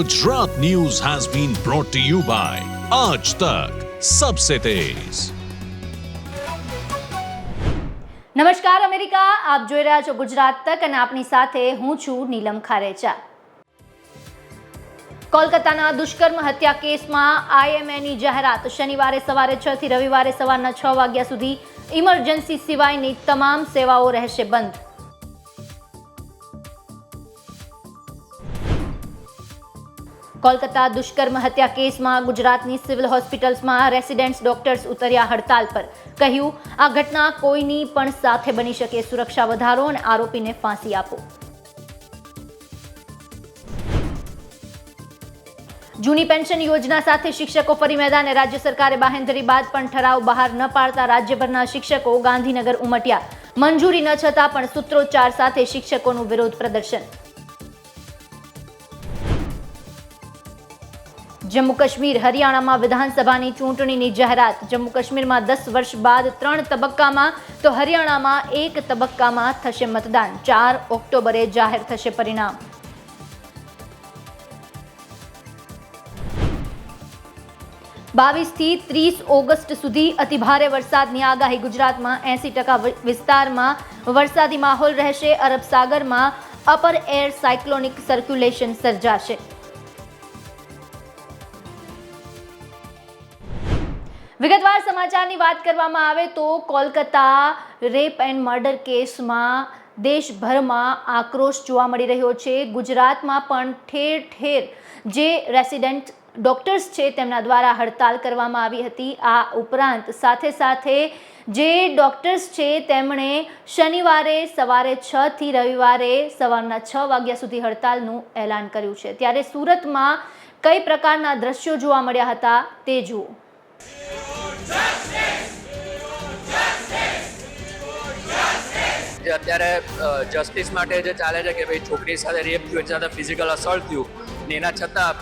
Gujarat news has been brought to you by Aaj Tak Sabse Tez. નમસ્કાર America આપ જોઈ રહ્યા છો ગુજરાત તક અને આપની સાથે હું છું નીલમ ખારેચા કોલકાતાના દુષ્કર્મ હત્યા કેસમાં આઈએમએની જાહેરાત શનિવારે સવારે છ થી રવિવારે સવારના છ વાગ્યા સુધી ઇમરજન્સી સિવાયની તમામ સેવાઓ રહેશે બંધ કોલકાતા દુષ્કર્મ હત્યા કેસમાં ગુજરાતની સિવિલ હોસ્પિટલ્સમાં રેસિડેન્ટ્સ ડોક્ટર્સ ઉતર્યા હડતાલ પર. કહ્યું, આ ઘટના કોઈની પણ સાથે બની શકે. સુરક્ષા વધારો અને આરોપીને ફાંસી આપો. જૂની પેન્શન યોજના સાથે શિક્ષકો ફરી મેદાને. રાજ્ય સરકારે બાહેંધરી બાદ પણ ઠરાવ બહાર ન પાડતા રાજ્યભરના શિક્ષકો ગાંધીનગર ઉમટ્યા. મંજૂરી ન છતાં પણ સૂત્રોચ્ચાર સાથે શિક્ષકોનું વિરોધ પ્રદર્શન. જમ્મુ કાશ્મીર હરિયાણામાં વિધાનસભાની ચૂંટણીની જાહેરાત. જમ્મુ કાશ્મીરમાં દસ વર્ષ બાદ ત્રણ તબક્કામાં તો હરિયાણામાં એક તબક્કામાં થશે મતદાન. ચાર ઓક્ટોબરે જાહેર થશે પરિણામ. બાવીસથી ત્રીસ ઓગસ્ટ સુધી અતિભારે વરસાદની આગાહી. ગુજરાતમાં એંસી ટકા વિસ્તારમાં વરસાદી માહોલ રહેશે. અરબ સાગરમાં અપર એર સાયક્લોનિક સર્ક્યુલેશન સર્જાશે. વિગતવાર સમાચારની વાત કરવામાં આવે તો કોલકાતા રેપ એન્ડ મર્ડર કેસમાં દેશભરમાં આક્રોશ જોવા મળી રહ્યો છે. ગુજરાતમાં પણ ઠેર ઠેર જે રેસિડેન્ટ ડોક્ટર્સ છે તેમના દ્વારા હડતાલ કરવામાં આવી હતી. આ ઉપરાંત સાથે સાથે જે ડોક્ટર્સ છે તેમણે શનિવારે સવારે છ થી રવિવારે સવારના છ વાગ્યા સુધી હડતાલનું એલાન કર્યું છે. ત્યારે સુરતમાં કઈ પ્રકારના દ્રશ્યો જોવા મળ્યા હતા તે જુઓ. જે અત્યારે જસ્ટિસ માટે જે ચાલે છે કે ભાઈ છોકરી સાથે રેપ થયું, એની સાથે ફિઝિકલ અસોલ્ટ થયું, ને એના છતાં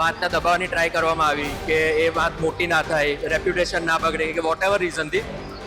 વાતને દબાવવાની ટ્રાય કરવામાં આવી કે એ વાત મોટી ના થાય રેપ્યુટેશન ના બગડે કે વોટ એવર રીઝનથી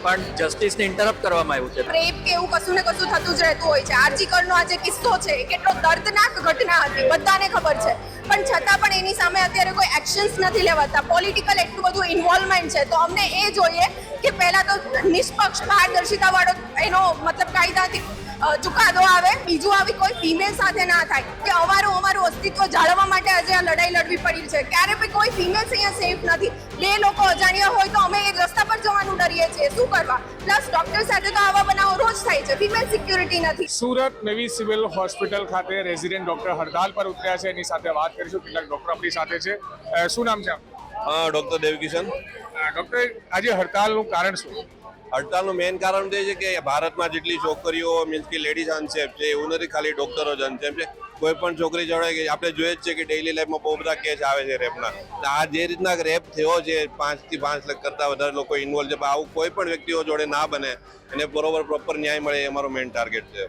પણ જસ્ટિસને ઇન્ટરપ્ટ કરવામાં આવ્યું છે. રેપ કે એવું કશું ને કશું થતું જ રહેતું હોય છે. આરજીકરનો આ જે કિસ્સો છે, એ કેટલો દર્દનાક ઘટના હતી, બધાને ખબર છે. પણ છતાં પણ એની સામે અત્યારે કોઈ એક્શન્સ નથી લેવાતા. પોલિટિકલ એટલું બધું ઇન્વોલ્વમેન્ટ છે. તો અમને એ જોઈએ કે પહેલા તો નિષ્પક્ષ પારદર્શિતા વાળો એનો મતલબ કાયદાથી ચુકાદો આવે બીજું આવી કોઈ ફિમેલ સાથે ના થાય કે અમારું અમારું અસ્તિત્વ જાળવવા માટે આજે આ લડાઈ લડવી પડી છે. ક્યારે બી કોઈ ફિમેલ્સ અહીંયા સેફ નથી. બે લોકો અજાણ્યા હોય તો અમે એ રસ્તા પર જવાનું ડરીએ છીએ. શું કરવા? પ્લસ ડોક્ટર સાથે તો આવા બનાવો રોજ થાય છે. ફિમેલ સિક્યુરિટી નથી. સુરત નવી સિવિલ હોસ્પિટલ ખાતે રેઝિડેન્ટ ડોક્ટર હડતાલ પર ઉતર્યા છે. એની સાથે વાત કરીશું. કેટલાક ડોક્ટર આપણી સાથે છે. શું નામ છે ડોક્ટર ડૉક્ટર દેવકિશન. ડોક્ટર આજે હડતાલનું કારણ શું? હડતાલનું મેઇન કારણ તે છે કે ભારતમાં જેટલી છોકરીઓ મીન્સ કે લેડીઝ અનસેફ છે એવું નથી ખાલી ડોક્ટરો જ અનસેફ છે, કોઈ પણ છોકરી જોડે કે આપણે જોઈએ જ છે કે ડેઈલી લાઈફમાં બહુ બધા કેસ આવે છે રેપના તો આ જે રીતના રેપ થયો છે પાંચથી પાંચ લાખ કરતાં વધારે લોકો ઇન્વોલ્વ છે આવું કોઈ પણ વ્યક્તિઓ જોડે ના બને અને બરોબર પ્રોપર ન્યાય મળે એ અમારો મેઇન ટાર્ગેટ છે.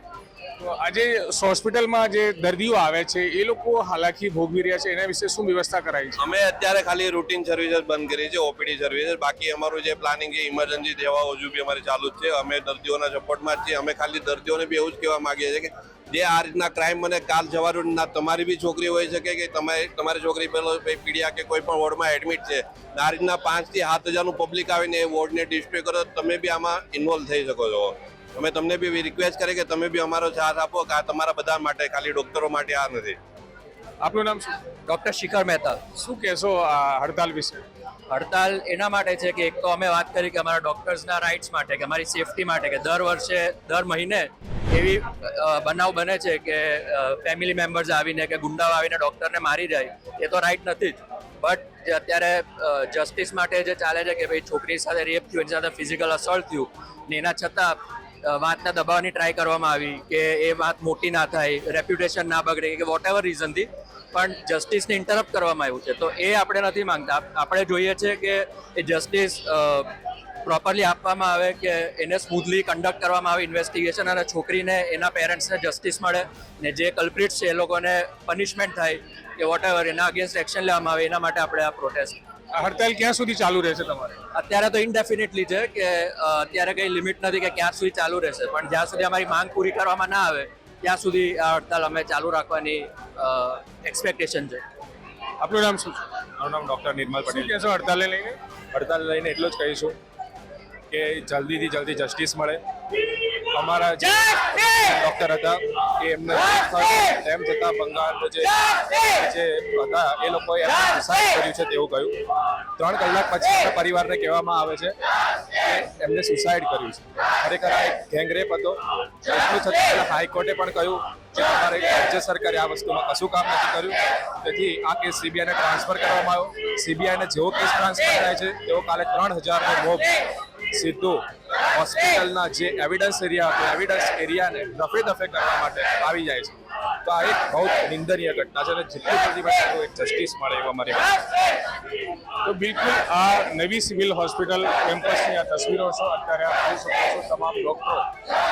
આજે હોસ્પિટલમાં જે દર્દીઓ આવે છે, એ લોકો હાલાકી ભોગવી રહ્યા છે, એના વિશે શું વ્યવસ્થા કરાઈ છે? અમે અત્યારે ખાલી રૂટીન સર્વિસીસ બંધ કરી છે ઓપીડી સર્વિસીસ બાકી અમારું જે પ્લાનિંગ છે ઇમરજન્સી દેવા હજુ બી અમારી ચાલુ જ છે. અમે દર્દીઓના સપોર્ટમાં જ છીએ. અમે ખાલી દર્દીઓને બી એવું જ કહેવા માંગીએ છીએ કે જે આ રીતના ક્રાઇમ મને કાલ જવાનું ના, તમારી બી છોકરી હોઈ શકે કે તમારી તમારી છોકરી પેલો પીડિયા કે કોઈ પણ વોર્ડમાં એડમિટ છે. આ રીતના પાંચથી સાત હજારનું પબ્લિક આવીને એ વોર્ડને ડિસ્ટ્રોય કરો, તમે બી આમાં ઇન્વોલ્વ થઈ શકો છો. અમે તમને બી રિક્વેસ્ટ કરીએ કે તમે બી અમારો સાથ આપો કે આ તમારા બધા માટે ખાલી ડોક્ટરો માટે આ નથી. આપનું નામ શું? ડૉક્ટર શિખર મહેતા શું કહેશો આ હડતાલ વિશે? હડતાલ એના માટે છે કે એક તો અમે વાત કરી કે અમારા ડૉક્ટર્સના રાઇટ્સ માટે કે અમારી સેફટી માટે કે દર વર્ષે દર મહિને એવી બનાવ બને છે કે ફેમિલી મેમ્બર્સ આવીને કે ગુંડાઓ આવીને ડૉક્ટરને મારી જાય એ તો રાઇટ નથી જ. બટ જે અત્યારે જસ્ટિસ માટે જે ચાલે છે કે ભાઈ છોકરી સાથે રેપ થયું એની સાથે ફિઝિકલ અસોલ્ટ થયું ને એના છતાં વાતને દબાવવાની ટ્રાય કરવામાં આવી કે એ વાત મોટી ના થાય રેપ્યુટેશન ના બગડે કે વોટ એવર રીઝનથી પણ જસ્ટિસને ઇન્ટરપ્ટ કરવામાં આવ્યું છે. તો એ આપણે નથી માંગતા. આપણે જોઈએ છે કે એ જસ્ટિસ પ્રોપરલી આપવામાં આવે કે એને સ્મૂથલી કન્ડક્ટ કરવામાં આવે ઇન્વેસ્ટિગેશન અને છોકરીને એના પેરેન્ટ્સને જસ્ટિસ મળે ને જે કલ્પ્રિટ છે એ લોકોને પનિશમેન્ટ થાય કે વોટ એવર એના અગેન્સ્ટ એક્શન લેવામાં આવે, એના માટે આપણે આ પ્રોટેસ્ટ હડતાલ ક્યાં સુધી ચાલુ રહેશે તમારે? અત્યારે તો ઇનડેફિનેટલી છે કે અત્યારે કંઈ લિમિટ નથી કે ક્યાં સુધી ચાલુ રહેશે. પણ જ્યાં સુધી અમારી માંગ પૂરી કરવામાં ના આવે ત્યાં સુધી આ હડતાલ અમે ચાલુ રાખવાની એક્સપેક્ટેશન છે. આપનું નામ શું છે? મારું નામ ડૉક્ટર નિર્મલ પટેલ. કહેશો હડતાલને લઈને? હડતાલ લઈને એટલું જ કહીશું કે જલ્દીથી જલ્દી જસ્ટિસ મળે. અમારા જે ડૉક્ટર હતા એ એમને તેમ છતાં બંગાળ જે જે હતા, એ લોકોએ સુસાઇડ કર્યું છે તેવું કહ્યું. ત્રણ કલાક પછી પરિવારને કહેવામાં આવે છે કે એમને સુસાઇડ કર્યું છે. ખરેખર આ એક ગેંગરેપ હતો. એટલું છતાં હાઈકોર્ટે પણ કહ્યું કે તમારે રાજ્ય સરકારે આ વસ્તુમાં કશું કામ નથી કર્યું. તેથી આ કેસ સીબીઆઈને ટ્રાન્સફર કરવામાં આવ્યો. સીબીઆઈને જેવો કેસ ટ્રાન્સફર થાય છે તેઓ કાલે ત્રણ હજારનો મોબ સીધું હોસ્પિટલના જે એવિડન્સ એરિયા હતો એવિડન્સ એરિયાને દફે દફે કરવા માટે આવી જાય છે. તો આ એક બહુ નિંદનીય ઘટના છે અને જેટલી જલ્દી બને એક જસ્ટિસ મળે એવા અમારી તો બિલકુલ આ નવી સિવિલ હોસ્પિટલ કેમ્પસની આ તસવીરો છો, અત્યારે આપ જોઈ શકો છો, તમામ ડોક્ટરો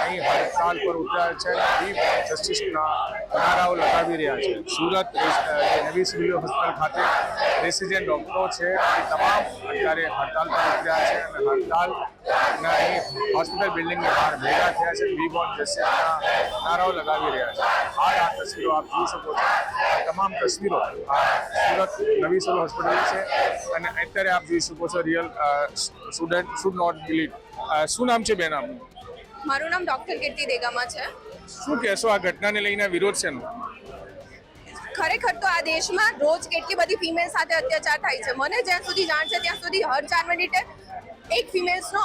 અહીં હડતાલ પર ઉતર્યા છે અને જસ્ટિસના નારાઓ લગાવી રહ્યા છે. સુરત નવી સિવિલ હોસ્પિટલ ખાતે રેસિડેન્ટ ડોક્ટરો છે, એ તમામ અત્યારે હડતાલ પર ઉતર્યા છે અને હડતાલના એ હોસ્પિટલ બિલ્ડિંગની બહાર ભેગા થયા છે વી વોન્ટ જશે નારાઓ લગાવી રહ્યા છે. હાલ આ તસવીરો આપ જોઈ શકો છો. તમામ તસવીરો સુરત નવી સોલ હોસ્પિટલ છે અને અત્યારે આપ જોઈ શકો છો real student should not believe શું નામ છે બેન આપનું? મારું નામ ડોક્ટર કીર્તિ દેગામા છે. શું કહેશો આ ઘટનાને લઈને વિરોધ છે ખરેખર તો આ દેશમાં રોજ કેટલી બધી ફિમેલ સાથે અત્યાચાર થાય છે. મને જ્યાં સુધી જાણ છે ત્યાં સુધી હર ચાર મિનિટે એક ફિમેલ્સનો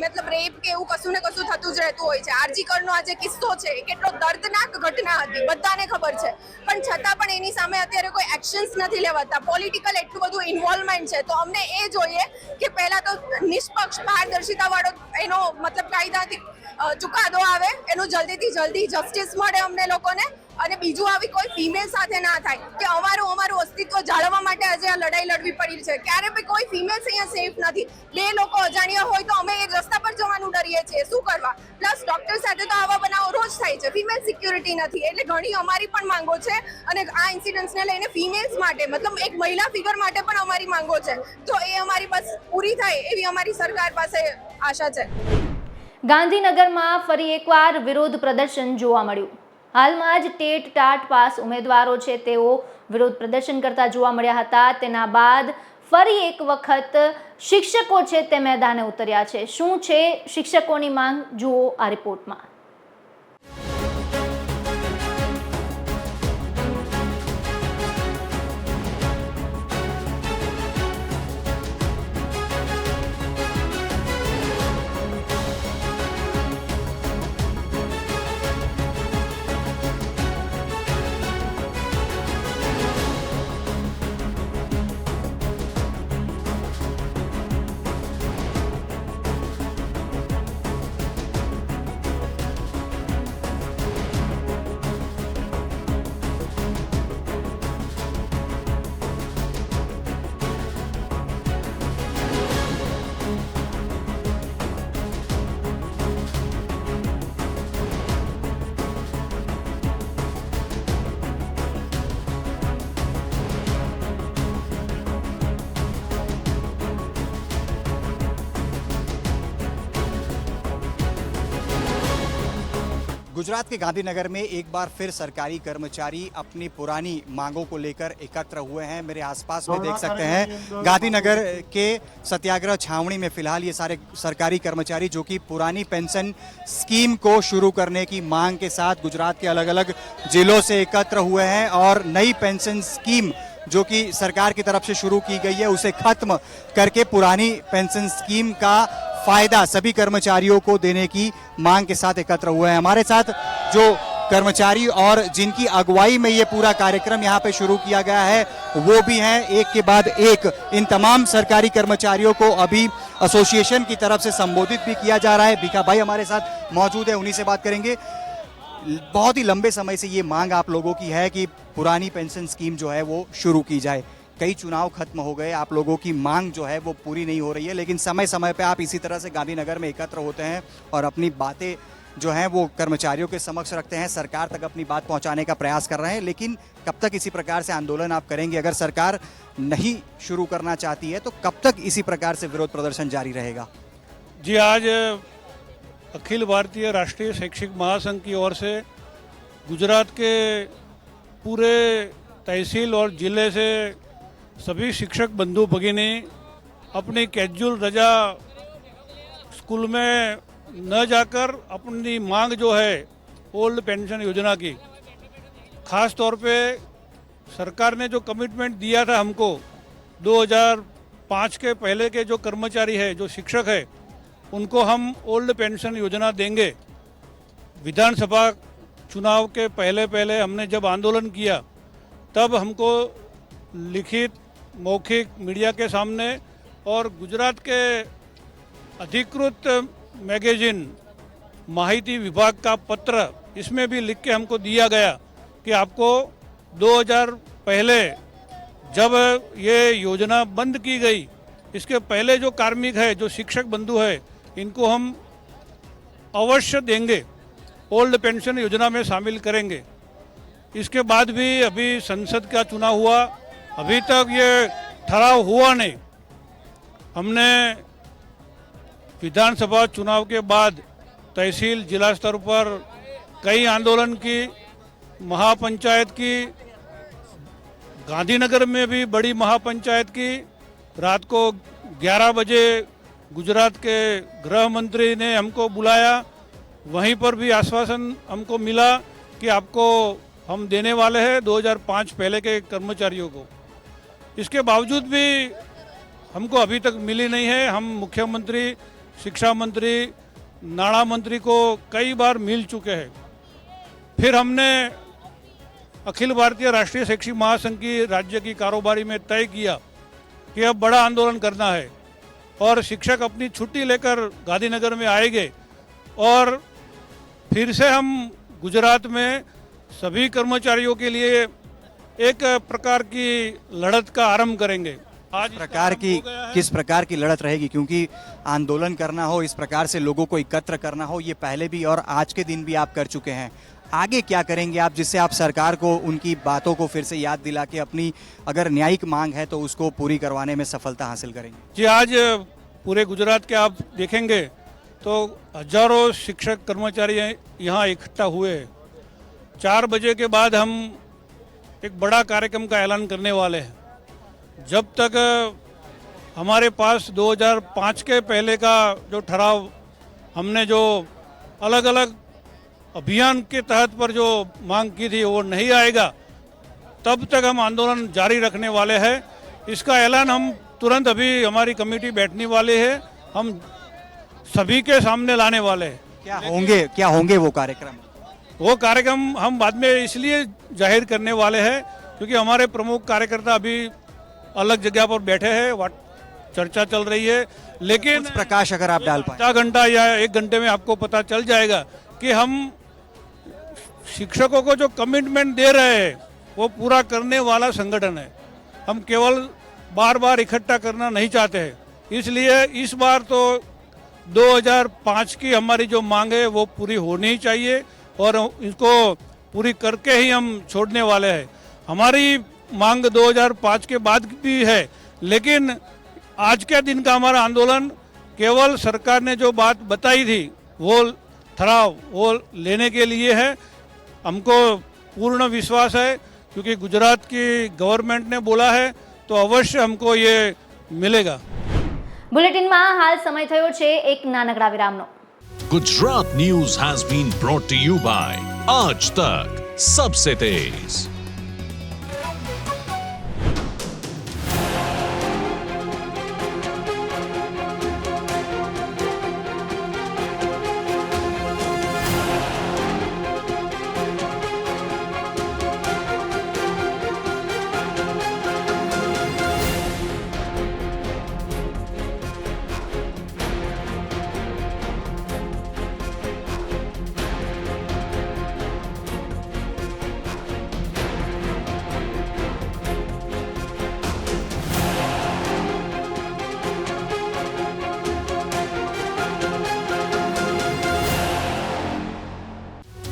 મતલબ રેપ કે એવું કશું ને કશું થતું જ રહેતું હોય છે. આરજી કરનો આ જે કિસ્સો છે એ કેટલો દર્દનાક ઘટના હતી. બધાને ખબર છે. પણ છતાં પણ એની સામે અત્યારે કોઈ એક્શન્સ નથી લેવાતા. પોલિટિકલ એટલું બધું ઇન્વોલ્વમેન્ટ છે. તો અમને એ જોઈએ કે પહેલાં તો નિષ્પક્ષ, પારદર્શિતાવાળો એનો મતલબ કાયદાથી ચુકાદો આવે, એનું જલ્દીથી જલ્દી જસ્ટિસ મળે અમને લોકોને. અને બીજું આવી કોઈ ફિમેલ સાથે ના થાય, કે અમારું અમારું અસ્તિત્વ જાળવવા માટે આજે આ લડાઈ લડવી પડી છે. ક્યારે બી કોઈ ફિમેલ્સ અહીંયા સેફ નથી. બે લોકો અજાણ્યા હોય તો અમે એ રસ્તા પર જવાનું ડરીએ છીએ. શું કરવા? પ્લસ ડોક્ટર સાથે તો આવા બનાવો રોજ થાય છે. ફિમેલ સિક્યુરિટી નથી. એટલે ઘણી અમારી પણ માંગો છે. અને આ ઇન્સિડન્ટ્સને લઈને ફિમેલ્સ માટે, મતલબ એક મહિલા ફિગર માટે પણ અમારી માંગો છે. તો એ અમારી બસ પૂરી થાય એવી અમારી સરકાર પાસે આશા છે. ગાંધીનગરમાં ફરી એકવાર વિરોધ પ્રદર્શન જોવા મળ્યું. હાલમાં જ ટેટ ટાટ પાસ ઉમેદવારો છે તેઓ વિરોધ પ્રદર્શન કરતા જોવા મળ્યા હતા. તેના બાદ ફરી એક વખત શિક્ષકો છે તે મેદાને ઉતર્યા છે. શું છે શિક્ષકોની માંગ? જુઓ આ રિપોર્ટમાં. गुजरात के गांधीनगर में एक बार फिर सरकारी कर्मचारी अपनी पुरानी मांगों को लेकर एकत्र हुए हैं। मेरे आसपास में देख सकते हैं। गांधीनगर के सत्याग्रह छावनी में फ़िलहाल ये सारे सरकारी कर्मचारी जो कि पुरानी पेंशन स्कीम को शुरू करने की मांग के साथ गुजरात के अलग अलग जिलों से एकत्र हुए हैं और नई पेंशन स्कीम जो कि सरकार की तरफ़ से शुरू की गई है उसे खत्म करके पुरानी पेंशन स्कीम का फ़ायदा सभी कर्मचारियों को देने की मांग के साथ एकत्र हुए हैं। हमारे साथ जो कर्मचारी और जिनकी अगुवाई में ये पूरा कार्यक्रम यहाँ पे शुरू किया गया है, वो भी हैं। एक के बाद एक, इन तमाम सरकारी कर्मचारियों को अभी एसोसिएशन की तरफ़ से संबोधित भी किया जा रहा है। भीखा भाई हमारे साथ मौजूद है, उन्हीं से बात करेंगे। बहुत ही लंबे समय से ये मांग आप लोगों की है कि पुरानी पेंशन स्कीम जो है वो शुरू की जाए। कई चुनाव खत्म हो गए, आप लोगों की मांग जो है वो पूरी नहीं हो रही है, लेकिन समय समय पर आप इसी तरह से गांधीनगर में एकत्र होते हैं और अपनी बातें जो हैं वो कर्मचारियों के समक्ष रखते हैं। सरकार तक अपनी बात पहुँचाने का प्रयास कर रहे हैं, लेकिन कब तक इसी प्रकार से आंदोलन आप करेंगे? अगर सरकार नहीं शुरू करना चाहती है तो कब तक इसी प्रकार से विरोध प्रदर्शन जारी रहेगा? जी, आज अखिल भारतीय राष्ट्रीय शैक्षिक महासंघ की ओर से गुजरात के पूरे तहसील और ज़िले से सभी शिक्षक बंधु भगिनी, अपनी कैजुअल रजा स्कूल में न जाकर अपनी मांग जो है ओल्ड पेंशन योजना की, खास तौर पे सरकार ने जो कमिटमेंट दिया था हमको 2005 के पहले के जो कर्मचारी है, जो शिक्षक है, उनको हम ओल्ड पेंशन योजना देंगे। विधानसभा चुनाव के पहले पहले हमने जब आंदोलन किया, तब हमको लिखित मौखिक मीडिया के सामने और गुजरात के अधिकृत मैगजीन माहिती विभाग का पत्र इसमें भी लिख के हमको दिया गया कि आपको 2000 पहले जब ये योजना बंद की गई, इसके पहले जो कार्मिक है, जो शिक्षक बंधु है, इनको हम अवश्य देंगे, ओल्ड पेंशन योजना में शामिल करेंगे। इसके बाद भी अभी संसद का चुनाव हुआ अभी तक ये ठहराव हुआ नहीं। हमने विधानसभा चुनाव के बाद तहसील जिला स्तर पर कई आंदोलन की, महापंचायत की, गांधीनगर में भी बड़ी महापंचायत की। रात को 11 बजे गुजरात के गृह मंत्री ने हमको बुलाया। वहीं पर भी आश्वासन हमको मिला कि आपको हम देने वाले हैं 2005 पहले के कर्मचारियों को। इसके बावजूद भी हमको अभी तक मिली नहीं है। हम मुख्यमंत्री, शिक्षा मंत्री नाणा मंत्री को कई बार मिल चुके हैं। फिर हमने अखिल भारतीय राष्ट्रीय शैक्षिक महासंघ की राज्य की कारोबारी में तय किया कि अब बड़ा आंदोलन करना है और शिक्षक अपनी छुट्टी लेकर गांधीनगर में आएँगे और फिर से हम गुजरात में सभी कर्मचारियों के लिए एक प्रकार की लड़त का आरंभ करेंगे। आज प्रकार की। किस प्रकार की लड़त रहेगी? क्योंकि आंदोलन करना हो इस प्रकार से लोगों को एकत्र करना हो ये पहले भी और आज के दिन भी आप कर चुके हैं। आगे क्या करेंगे आप जिससे आप सरकार को उनकी बातों को फिर से याद दिला के अपनी अगर न्यायिक मांग है तो उसको पूरी करवाने में सफलता हासिल करेंगे। जी आज पूरे गुजरात के आप देखेंगे तो हज़ारों शिक्षक कर्मचारी यहाँ इकट्ठा हुए। चार बजे के बाद हम एक बड़ा कार्यक्रम का ऐलान करने वाले हैं। जब तक हमारे पास 2005 के पहले का जो ठहराव हमने जो अलग अलग अभियान के तहत पर जो मांग की थी, वो नहीं आएगा, तब तक हम आंदोलन जारी रखने वाले हैं। इसका ऐलान हम तुरंत अभी हमारी कमेटी बैठने वाली है, हम सभी के सामने लाने वाले हैं। क्या होंगे क्या होंगे वो कार्यक्रम? वो कार्यक्रम हम बाद में इसलिए ज़ाहिर करने वाले हैं क्योंकि हमारे प्रमुख कार्यकर्ता अभी अलग जगह पर बैठे हैं चर्चा चल रही है। लेकिन प्रकाश अगर आप डाल पाए। आधा घंटा या एक घंटे में आपको पता चल जाएगा कि हम शिक्षकों को जो कमिटमेंट दे रहे हैं वो पूरा करने वाला संगठन है। हम केवल बार बार इकट्ठा करना नहीं चाहते हैं। इसलिए इस बार तो 2005 की हमारी जो मांग है वो पूरी होनी चाहिए। और इसको पूरी करके ही हम छोड़ने वाले हैं हमारी मांग 2005 के बाद भी है लेकिन आज के दिन का हमारा आंदोलन केवल सरकार ने जो बात बताई थी वो ठहराव वो लेने के लिए है हमको पूर्ण विश्वास है क्योंकि गुजरात की गवर्नमेंट ने बोला है तो अवश्य हमको ये मिलेगा બુલેટિનમાં હાલ સમય થયો છે એક નાનકડા વિરામનો Gujarat news has been brought to you by Aaj Tak सबसे तेज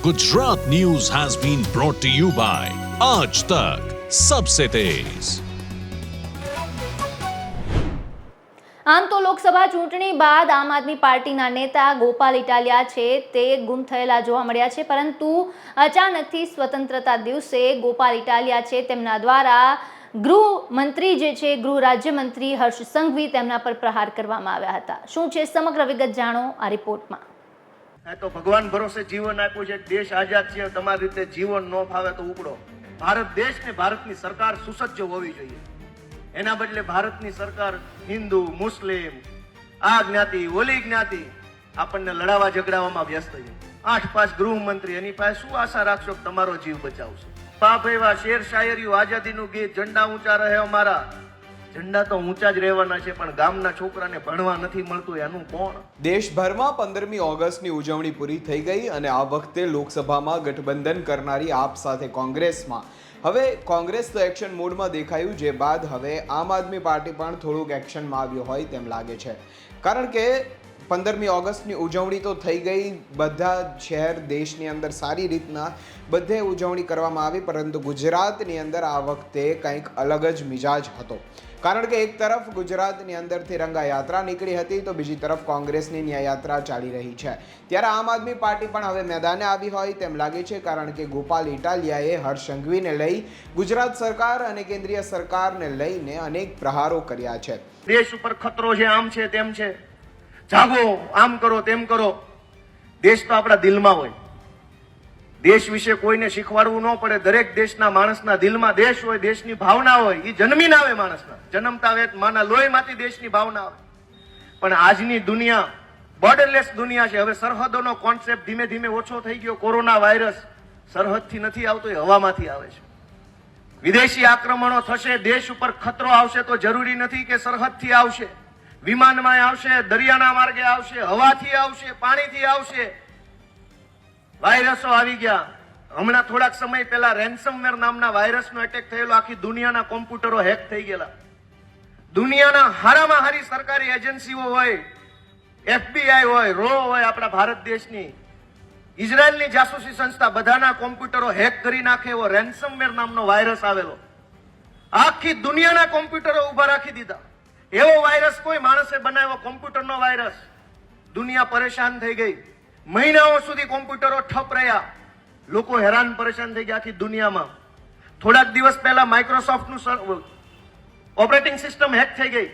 Gujarat news has been brought to you by Aaj Tak सबसे तेज આમ તો લોકસભા ચૂંટણી બાદ આમ આદમી પાર્ટીના નેતા ગોપાલ ઇટાલિયા છે તે ગુમ થયેલા જોવા મળ્યા છે પરંતુ અચાનકથી સ્વતંત્રતા દિવસે ગોપાલ ઇટાલિયા છે તેમના દ્વારા ગૃહ મંત્રી જે છે ગૃહ રાજ્યમંત્રી હર્ષ સંઘવી તેમના પર પ્રહાર કરવામાં આવ્યા હતા શું છે સમગ્ર વિગત જાણો આ રિપોર્ટમાં આ તો ભગવાન ભરોસે જીવન આપ્યું છે. દેશ આઝાદ છે, તમારી રીતે જીવન ન ફાવે તો ઉપડો ભારત દેશ ને ભારતની સરકાર સુસજ્જ હોવી જોઈએ. એના બદલે ભારતની સરકાર હિન્દુ, મુસ્લિમ, આ જ્ઞાતિ, ઓલી જ્ઞાતિ આપણને લડાવા ઝઘડાવામાં વ્યસ્ત છે. આઠ પાંચ ગૃહમંત્રી એની પાસે શું આશા રાખશો તમારો જીવ બચાવશે? પાપ એવા શેર શાયરીઓ આઝાદીનું ગીત, ઝંડા ઊંચા રહે અમારા. ઝંડા તો ઊંચા જ રહેવાના છે, પણ ગામના છોકરાને ભણવા નથી મળતું, એનું કોણ? દેશભરમાં પંદરમી ઓગસ્ટની ઉજવણી પૂરી થઈ ગઈ અને આ વખતે લોકસભામાં ગઠબંધન કરનારી આપ સાથે કોંગ્રેસમાં. હવે કોંગ્રેસ તો એક્શન મોડમાં દેખાયું, જે બાદ હવે આમ આદમી પાર્ટી પણ થોડુંક એક્શનમાં આવ્યું હોય તેમ લાગે છે. કારણ કે પંદરમી ઓગસ્ટની ઉજવણી તો થઈ ગઈ. બધા શહેર દેશની અંદર સારી રીતના બધે ઉજવણી કરવામાં આવી, પરંતુ ગુજરાતની અંદર આ વખતે કંઈક અલગ જ મિજાજ હતો. કારણ કે એક તરફ ગુજરાતની અંદરથી રંગા યાત્રા નીકળી હતી, તો બીજી તરફ કોંગ્રેસની ન્યાયયાત્રા ચાલી રહી છે. ત્યારે આમ આદમી પાર્ટી પણ હવે મેદાને આવી હોય તેમ લાગે છે, કારણ કે ગોપાલ ઇટાલિયાએ હર્ષ સંઘવીને લઈ, ગુજરાત સરકાર અને કેન્દ્રીય સરકારને લઈને અનેક પ્રહારો કર્યા છે. દેશ ઉપર ખતરો છે આમ છે તેમ છે જાગો, આમ કરો, તેમ કરો. દેશ તો આપણા દિલમાં હોય. દેશ વિશે કોઈને શીખવાડવું ન પડે. દરેક દેશના માણસના દિલમાં દેશ હોય, દેશની ભાવના હોય એ જન્મીને આવે માણસના. જન્મતા વેત માના લોહીમાંથી દેશની ભાવના આવે. પણ આજની દુનિયા બોર્ડરલેસ દુનિયા છે. હવે સરહદોનો કોન્સેપ્ટ ધીમે ધીમે ઓછો થઈ ગયો. કોરોના વાયરસ સરહદથી નથી આવતો, એ હવામાંથી આવે છે. વિદેશી આક્રમણો થશે, દેશ ઉપર ખતરો આવશે તો જરૂરી નથી કે સરહદથી આવશે. વિમાનમાં આવશે, દરિયાના માર્ગે આવશે, હવાથી આવશે, પાણીથી આવશે. વાયરસો આવી ગયા. હમણાં થોડાક સમય પહેલા રેન્સમવેર નામના વાયરસનો એટેક થયેલો, આખી દુનિયાના કોમ્પ્યુટરો હેક થઈ ગયેલા. દુનિયાના હારામાં હારી સરકારી એજન્સીઓ હોય એફબીઆઈ હોય રો હોય, આપણા ભારત દેશની. ઇઝરાયલની જાસૂસી સંસ્થા બધાના કોમ્પ્યુટરો હેક કરી નાખે એવો રેન્સમવેર નામનો વાયરસ આવેલો. આખી દુનિયાના કોમ્પ્યુટરો ઊભા રાખી દીધા. એવો વાયરસ કોઈ માણસે બનાવ્યો? કોમ્પ્યુટરનો વાયરસ દુનિયા પરેશાન થઈ ગઈ. મહિનાઓ સુધી કોમ્પ્યુટરો ઠપ રહ્યા. લોકો હેરાન પરેશાન થઈ ગયા આખી દુનિયામાં. થોડાક દિવસ પહેલા માઇક્રોસોફ્ટનું ઓપરેટિંગ સિસ્ટમ હેક થઈ ગઈ.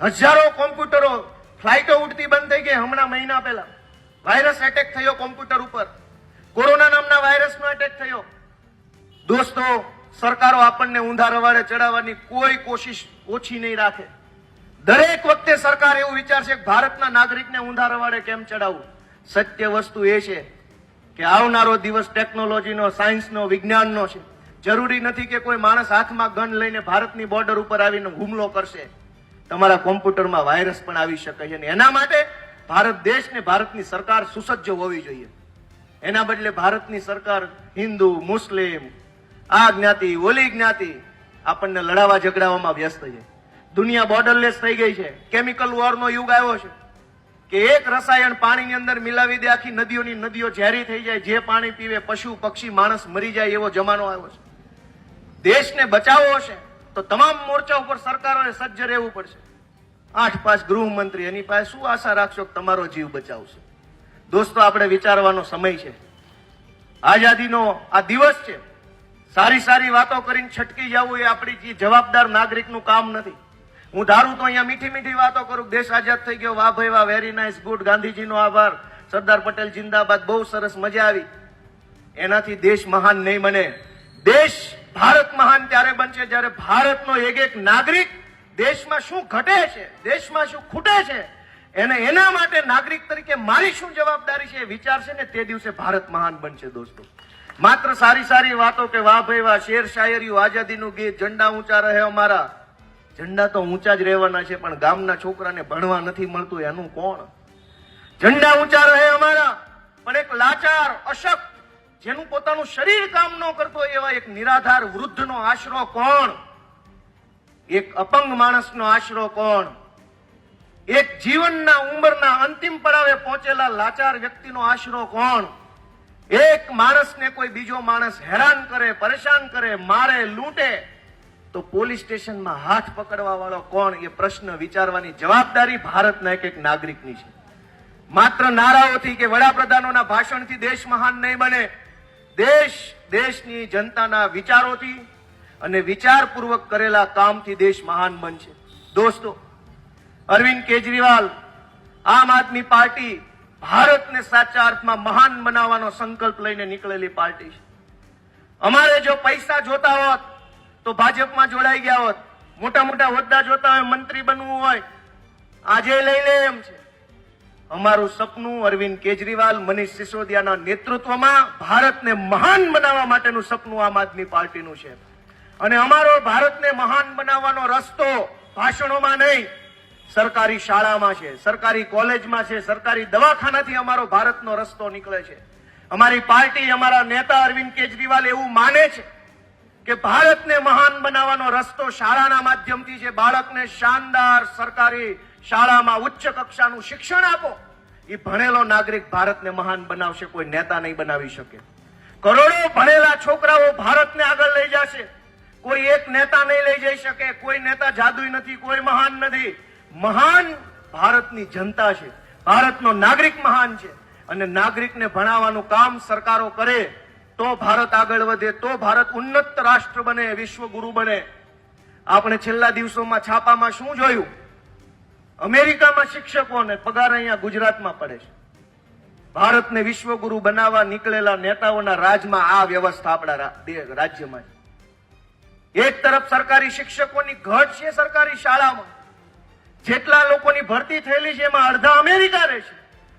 હજારો કોમ્પ્યુટરો ફ્લાઇટો ઉડતી બંધ થઈ ગઈ હમણાં મહિના પહેલા. વાયરસ એટેક થયો કોમ્પ્યુટર ઉપર. કોરોના નામના વાયરસનો એટેક થયો. દોસ્તો સરકારો આપણને ઊંધા રવાડે ચડાવવાની કોઈ કોશિશ ઓછી નહીં રાખે. દરેક વખતે સરકાર એવું વિચારશે કે ભારતના નાગરિકને ઊંધા રવાડે કેમ ચડાવવું? સત્ય વસ્તુ એ છે કે આવનારો દિવસ ટેકનોલોજીનો, સાયન્સનો, વિજ્ઞાનનો છે. જરૂરી નથી કે કોઈ માણસ હાથમાં ગન લઈને ભારતની બોર્ડર ઉપર આવીને હુમલો કરશે. તમારા કોમ્પ્યુટરમાં વાયરસ પણ આવી શકે છે અને એના માટે ભારત દેશ ને ભારતની સરકાર સુસજ્જ હોવી જોઈએ. એના બદલે ભારતની સરકાર હિન્દુ, મુસ્લિમ આ જ્ઞાતિ, ઓલી જ્ઞાતિ આપણને લડાવા ઝઘડાવામાં વ્યસ્ત છે. દુનિયા બોર્ડરલેસ થઈ ગઈ છે. કેમિકલ વોરનો યુગ આવ્યો છે. કે એક રસાયણ પાણીની અંદર મિલાવી દે, આખી નદીઓની નદીઓ ઝેરી થઈ જાય, જે પાણી પીવે, પશુ, પક્ષી, માણસ મરી જાય એવો જમાનો આવ્યો છે. દેશને બચાવવો હશે તો તમામ મોરચા ઉપર સરકારોને સજ્જ રહેવું પડશે. આઠ પાંચ ગૃહમંત્રી, એની પાસે શું આશા રાખશો તમારો જીવ બચાવશે? દોસ્તો, આપણે વિચારવાનો સમય છે. આઝાદીનો આ દિવસ છે. સારી સારી વાતો કરીને છટકી જવું એ આપણી જવાબદાર નાગરિકનું કામ નથી. હું ધારું તો અહીંયા મીઠી મીઠી વાતો કરું. દેશ આઝાદ થઈ ગયો. વાહ ભાઈ, વાહ વેરી નાઇસ ગુડ ગાંધીજીનો આભાર. સરદાર પટેલ જિંદાબાદ. બહુ સરસ મજા આવી. એનાથી દેશ મહાન નહીં બને. દેશ ભારત મહાન ત્યારે બનશે જ્યારે ભારતનો એક એક નાગરિક દેશમાં શું ઘટે છે, દેશમાં શું ખૂટે છે, એને એના માટે નાગરિક તરીકે મારી શું જવાબદારી છે એ વિચારશે ને તે દિવસે ભારત મહાન બનશે દોસ્તો. માત્ર સારી સારી વાતો કે વાહ ભાઈ વાહ, શેર શાયરી આઝાદીનું ગીત, ઝંડા ઊંચા રહે અમારા. ઝંડા તો ઊંચા જ રહેવાના છે, પણ ગામના છોકરાને ભણવા નથી મળતું, એનું કોણ? ઝંડા ઊંચા રહે અમારા, પણ એક લાચાર, અશક્ત, જેનું પોતાનું શરીર કામ ન કરતો, એવા એક નિરાધાર, વૃદ્ધનો આશરો કોણ? એક અપંગ માણસનો આશરો કોણ? એક જીવનના ઉંમરના અંતિમ પડાવે પહોંચેલા લાચાર વ્યક્તિનો આશરો કોણ? એક માણસને કોઈ બીજો માણસ હેરાન કરે, પરેશાન કરે, મારે, લૂંટે, તો પોલીસ સ્ટેશનમાં હાથ પકડવા વાળો કોણ? એ પ્રશ્ન વિચારવાની જવાબદારી ભારતના એક એક નાગરિકની છે. માત્ર નારાઓથી કે વડાપ્રધાનોના ભાષણથી દેશ મહાન નહીં બને. દેશ દેશની જનતાના વિચારોથી અને વિચારપૂર્વક કરેલા કામથી દેશ મહાન બનશે. દોસ્તો, અરવિંદ કેજરીવાલ, આમ આદમી પાર્ટી ભારતને સાચા અર્થમાં મહાન બનાવવાનો સંકલ્પ લઈને નીકળેલી પાર્ટી છે. અમારે જો પૈસા જોતા હોત, તો ભાજપમાં જોડાઈ ગયા હોત. મોટા મોટા હોદ્દા જોતા હોય, મંત્રી બનવું હોય, આજે લઈ લે એમ છે. અમારું સપનું અરવિંદ કેજરીવાલ, મનીષ સિસોદિયાના નેતૃત્વમાં ભારતને મહાન બનાવવા માટેનું સપનું આમ આદમી પાર્ટીનું છે. અને અમારો ભારતને મહાન બનાવવાનો રસ્તો ભાષણોમાં નહીં. સરકારી શાળામાં છે, સરકારી કોલેજમાં છે, સરકારી દવાખાનાથી અમારો ભારતનો રસ્તો નીકળે છે. અમારી પાર્ટી, અમારા નેતા અરવિંદ કેજરીવાલ એવું માને છે કે ભારતને મહાન બનાવવાનો રસ્તો શાળાના માધ્યમથી છે. બાળકને શાનદાર સરકારી શાળામાં ઉચ્ચ કક્ષાનું શિક્ષણ આપો. એ ભણેલો નાગરિક ભારતને મહાન બનાવશે, કોઈ નેતા નહીં બનાવી શકે. કરોડો ભણેલા છોકરાઓ ભારતને આગળ લઈ જશે. કોઈ એક નેતા નહીં લઈ જઈ શકે, કોઈ નેતા જાદુઈ નથી, કોઈ મહાન નથી. મહાન ભારતની જનતા છે. ભારતનો નાગરિક મહાન છે. અને નાગરિકને ભણાવવાનું કામ સરકારો કરે, તો ભારત આગળ વધે, તો ભારત ઉન્નત રાષ્ટ્ર બને વિશ્વગુરુ બને. આપણે છેલ્લા દિવસોમાં છાપામાં શું જોયું? અમેરિકામાં શિક્ષકોને પગાર અહીંયા ગુજરાતમાં પડે છે. ભારતને વિશ્વગુરુ બનાવવા નીકળેલા નેતાઓના રાજમાં આ વ્યવસ્થા આપણા રાજ્યમાં છે. એક તરફ સરકારી શિક્ષકોની ઘટ છે સરકારી શાળામાં. જેટલા લોકોની ભરતી થયેલી છે, એમાં અડધા અમેરિકા રહે છે,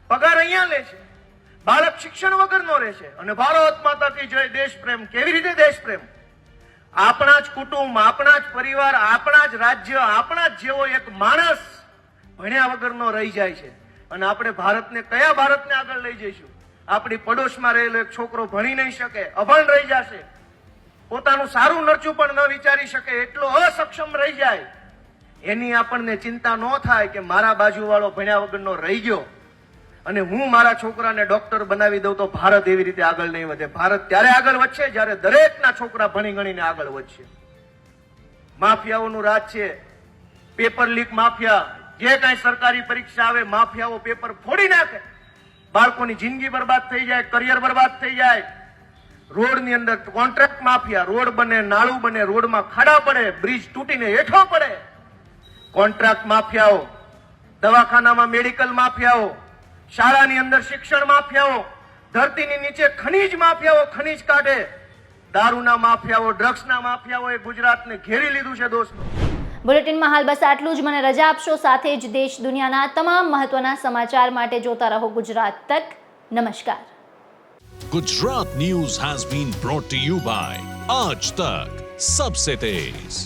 પગાર અહીંયા લે છે, બાળક શિક્ષણ વગરનો રહે છે, અને ભારત માતાથી જોઈ દેશ પ્રેમ, કેવી રીતે દેશ પ્રેમ? આપણા જ કુટુંબ, આપણા જ પરિવાર, આપણા જ રાજ્ય, આપણા જ જેવો એક માણસ ભણ્યા વગરનો રહી જાય છે. અને આપણે ભારતને કયા ભારતને આગળ લઈ જઈશું? આપણી પડોશમાં રહેલો એક છોકરો ભણી નહીં શકે, અભણ રહી જશે. પોતાનું સારું નરચું પણ ન વિચારી શકે, એટલો અસક્ષમ રહી જાય. એની આપણને ચિંતા ન થાય કે મારા બાજુવાળો ભણ્યા વગરનો રહી ગયો અને હું મારા છોકરાને ડોક્ટર બનાવી દઉં તો ભારત એવી રીતે આગળ નહીં વધે. ભારત ત્યારે આગળ વધશે જ્યારે દરેકના છોકરા ભણી ગણીને આગળ વધશે. માફિયાઓનું રાજ છે. Paper leak mafia. જે કાંઈ સરકારી પરીક્ષા આવે, માફિયાઓ પેપર ફોડી નાખે. બાળકોની જિંદગી બરબાદ થઈ જાય, કરિયર બરબાદ થઈ જાય. રોડની અંદર કોન્ટ્રાક્ટ માફિયા. રોડ બને, નાળું બને, રોડમાં ખાડા પડે, બ્રિજ તૂટીને હેઠો પડે. કોન્ટ્રાક્ટ માફિયાઓ દવાખાનામાં મેડિકલ માફિયાઓ શાળાની અંદર શિક્ષણ માફિયાઓ ધરતીની નીચે ખનીજ માફિયાઓ ખનીજ કાઢે. દારૂના માફિયાઓ ડ્રગ્સના માફિયાઓએ ગુજરાતને ઘેરી લીધું છે દોસ્તો. બુલેટિનમાં હાલ બસ આટલું જ. મને રજા આપશો. સાથે જ દેશ દુનિયાના તમામ મહત્વના સમાચાર માટે જોતા રહો ગુજરાત તક. નમસ્કાર. Gujarat news has been brought you by Aaj Tak. Sabse Tez.